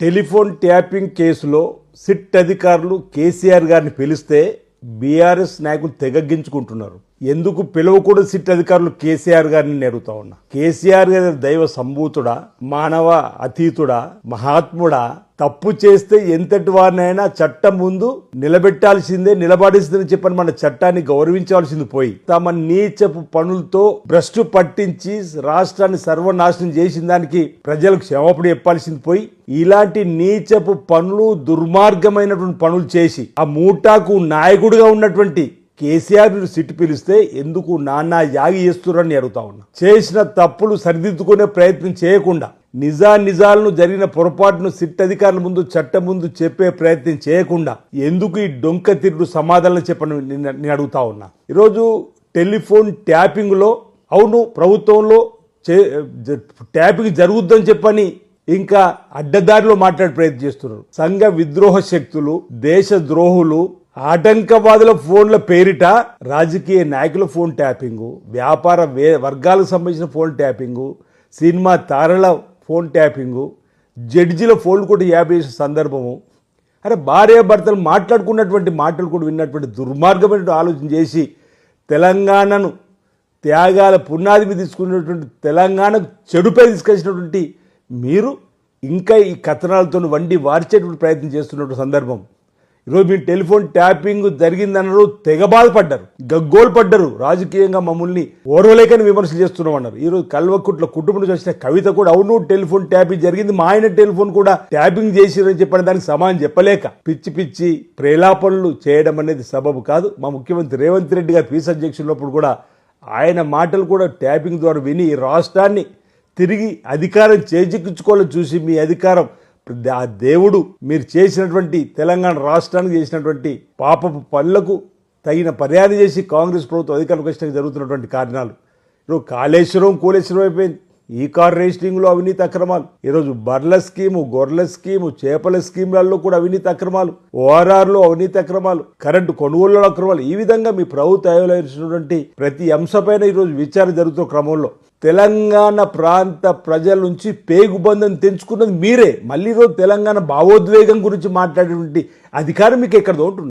Telephone tapping కేసులో SIT అధికారులు కేసీఆర్ గారిని పిలిస్తే బీఆర్ఎస్ నాయకులు తెగగ్గించుకుంటున్నారు ఎందుకు పిలవకూడదు సిట్ అధికారులు కేసీఆర్ గారిని నేను అడుగుతా ఉన్నా. కేసీఆర్ గారి దైవ సంభూతుడా మానవ అతీతుడా మహాత్ముడా తప్పు చేస్తే ఎంతటి వారినైనా చట్టం ముందు నిలబెట్టాల్సిందే నిలబడిస్తుందని చెప్పని మన చట్టాన్ని గౌరవించాల్సింది పోయి తమ నీచపు పనులతో భ్రష్టు పట్టించి రాష్ట్రాన్ని సర్వనాశనం చేసిన దానికి ప్రజలకు క్షమాపణ చెప్పాల్సింది పోయి ఇలాంటి నీచపు పనులు దుర్మార్గమైనటువంటి పనులు చేసి ఆ మూటాకు నాయకుడిగా ఉన్నటువంటి కేసీఆర్ సిట్టు పిలిస్తే ఎందుకు నాన్న యాగి చేస్తున్నారని అడుగుతా ఉన్నా. చేసిన తప్పులు సరిదిద్దుకునే ప్రయత్నం చేయకుండా నిజా నిజాలను జరిగిన పొరపాటును సిట్ అధికారుల ముందు చట్టం ముందు చెప్పే ప్రయత్నం చేయకుండా ఎందుకు ఈ డొంక తిరుడు సమాధానం చెప్పని నేను అడుగుతా ఉన్నా. ఈరోజు టెలిఫోన్ ట్యాపింగ్లో అవును ప్రభుత్వంలో చే ట్యాపింగ్ జరుగుద్దని చెప్పని ఇంకా అడ్డదారిలో మాట్లాడే ప్రయత్నం చేస్తున్నారు. సంఘ విద్రోహ శక్తులు దేశ ద్రోహులు ఆటంకవాదుల ఫోన్ల పేరిట రాజకీయ నాయకుల ఫోన్ ట్యాపింగు వ్యాపార వే వర్గాలకు సంబంధించిన ఫోన్ ట్యాపింగు సినిమా తారల ఫోన్ ట్యాపింగు జడ్జిల ఫోన్ కూడా యాభై చేసిన సందర్భము. అరే భార్యాభర్తలు మాట్లాడుకున్నటువంటి మాటలు కూడా విన్నటువంటి దుర్మార్గమైన ఆలోచన చేసి తెలంగాణను త్యాగాల పునాది మీద తీసుకున్నటువంటి చెడుపై తీసుకొచ్చినటువంటి మీరు ఇంకా ఈ కథనాలతో వండి వార్చేటువంటి ప్రయత్నం చేస్తున్నటువంటి సందర్భం. ఈరోజు మీ టెలిఫోన్ ట్యాపింగ్ జరిగిందన్నారు తెగ బాధపడ్డారు గగ్గోలు పడ్డారు రాజకీయంగా మమ్మల్ని ఓర్వలేకని విమర్శలు చేస్తున్నాం అన్నారు ఈరోజు కల్వకుట్ల కుటుంబం నుంచి వచ్చిన కవిత కూడా అవును టెలిఫోన్ ట్యాపింగ్ జరిగింది మా ఆయన టెలిఫోన్ కూడా ట్యాపింగ్ చేసిరని చెప్పిన దానికి సమానం చెప్పలేక పిచ్చి పిచ్చి ప్రేలాపనలు చేయడం అనేది సబబు కాదు. మా ముఖ్యమంత్రి రేవంత్ రెడ్డి గారు పీస్ అధ్యక్షులప్పుడు కూడా ఆయన మాటలు కూడా ట్యాపింగ్ ద్వారా విని ఈ రాష్ట్రాన్ని తిరిగి అధికారం చేజిక్కించుకోవాలని చూసి మీ అధికారం ఆ దేవుడు మీరు చేసినటువంటి తెలంగాణ రాష్ట్రానికి చేసినటువంటి పాపపు పనులకు తగిన పర్యాయం చేసి కాంగ్రెస్ ప్రభుత్వం అధికారంలోకి వచ్చినాక జరుగుతున్నటువంటి కారణాలు. ఇప్పుడు కాళేశ్వరం కూలేశ్వరం అయిపోయింది. ఈ కార్ రేస్టింగ్లో అవినీతి అక్రమాలు. ఈరోజు బర్ల స్కీము గొర్రెల స్కీము చేపల స్కీములలో కూడా అవినీతి అక్రమాలు. ఓఆర్ఆర్లో అవినీతి అక్రమాలు. కరెంటు కొనుగోలులో అక్రమాలు. ఈ విధంగా మీ ప్రభుత్వం ఆయోజించినటువంటి ప్రతి అంశపైన ఈరోజు విచారణ జరుగుతున్న క్రమంలో తెలంగాణ ప్రాంత ప్రజల నుంచి పేగుబంధం తెంచుకున్నది మీరే. మళ్ళీ ఈరోజు తెలంగాణ భావోద్వేగం గురించి మాట్లాడేటువంటి అధికారం మీకు ఎక్కడ ఉంటుంది